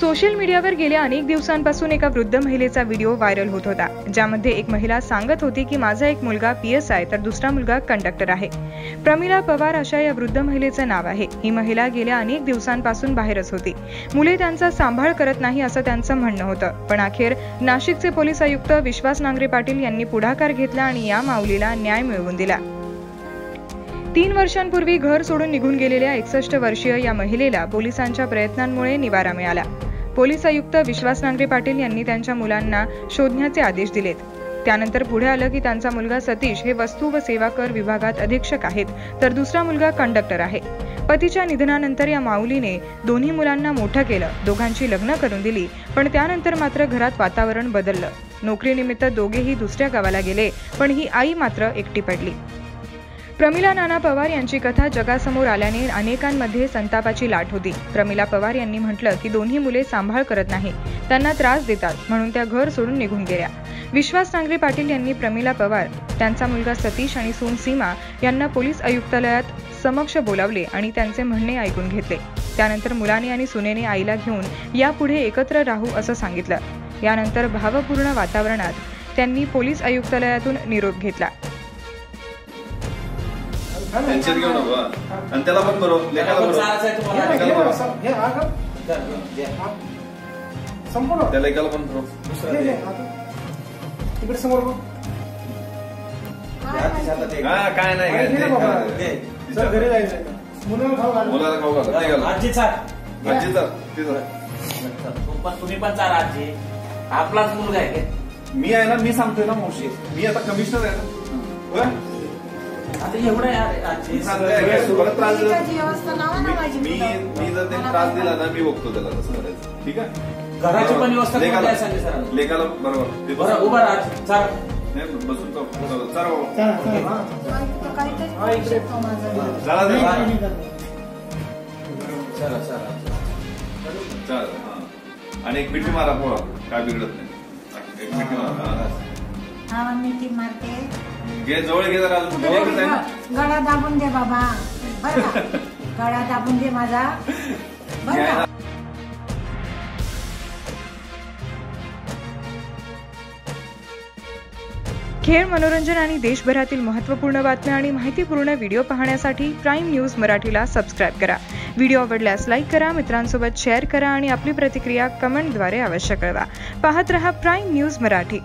Social मीडियावर गेल्या अनेक दिवसांपासून एका वृद्ध महिलेचा व्हिडिओ व्हायरल होत होता ज्यामध्ये एक महिला सांगत होती की माझा एक मुलगा पी एस आय तर दुसरा मुलगा कंडक्टर आहे. प्रमिला पवार अशा या वृद्ध महिलेचं नाव आहे. ही महिला गेल्या अनेक दिवसांपासून बाहेरच होती. मुले त्यांचा सांभाळ करत नाही असं त्यांचं म्हणणं होतं. पण अखेर नाशिकचे पोलीस आयुक्त विश्वास नांगरे पाटील यांनी पुढाकार घेतला आणि या माऊलीला न्याय मिळवून दिला. तीन वर्षांपूर्वी घर सोडून निघून गेलेल्या एकसष्ट वर्षीय या महिलेला पोलिसांच्या प्रयत्नांमुळे निवारा मिळाला. पोलीस आयुक्त विश्वास नांगरे पाटील यांनी त्यांच्या मुलांना शोधण्याचे आदेश दिलेत. त्यानंतर पुढे आलं की त्यांचा मुलगा सतीश हे वस्तू व सेवा कर विभागात अधीक्षक आहेत तर दुसरा मुलगा कंडक्टर आहे. पतीच्या निधनानंतर या माऊलीने दोन्ही मुलांना मोठं केलं दोघांची लग्न करून दिली पण त्यानंतर मात्र घरात वातावरण बदललं. नोकरीनिमित्त दोघेही दुसऱ्या गावाला गेले पण ही आई मात्र एकटी पडली. प्रमिला नाना पवार यांची कथा जगासमोर आल्याने अनेकांमध्ये संतापाची लाट होती. प्रमिला पवार यांनी म्हटलं की दोन्ही मुले सांभाळ करत नाही. त्यांना त्रास देतात म्हणून त्या घर सोडून निघून गेल्या. विश्वास नांगरे पाटील यांनी प्रमिला पवार त्यांचा मुलगा सतीश आणि सून सीमा यांना पोलीस आयुक्तालयात समक्ष बोलावले आणि त्यांचे म्हणणे ऐकून घेतले. त्यानंतर मुलाने आणि सुनेने आईला घेऊन यापुढे एकत्र राहू असं सांगितलं. यानंतर भावपूर्ण वातावरणात त्यांनी पोलीस आयुक्तालयातून निरोप घेतला. टेन्शन घेऊ नको. आणि त्याला पण बरोबर लेखाला बरोबर त्या लेखाला पण बरोबर तिकडे समोर. हा काय नाही चल, घरी जायचं. मुलाला खाऊ घाल. आजी चाल. आजी तर ते जरा. पण तुम्ही पण चाल आजी. आपलाच मुलगा आहे? मी आहे ना मी सांगतोय ना मावशी. मी आता कमिशनर आहे ना? आता एवढं मी मी जर त्रास दिला ना मी बघतो त्याला करायचं ठीक आहे? घराची पण व्यवस्था सरांनी. लेकाला बरोबर. ते बरं उभं राहा नाही, बसून तो चला चला हा. हा, हा. आणि एक मिठी मारा पोळा. काय बिघडत नाही. एक मिठी मारा हा. मिठी मारते. घे जवळ घे जरा अजून. जवळच आहे ना गळा दाबून दे बाबा. बर का? गळा दाबून दे माझा. बर का. खेळ मनोरंजन आणि देशभरातील महत्त्वपूर्ण बातम्या आणि माहितीपूर्ण व्हिडिओ पाहण्यासाठी प्राईम न्यूज मराठीला सबस्क्राईब करा. व्हिडिओ आवडल्यास लाईक करा मित्रांसोबत शेअर करा आणि आपली प्रतिक्रिया कमेंटद्वारे अवश्य कळवा. पाहत रहा प्राईम न्यूज मराठी.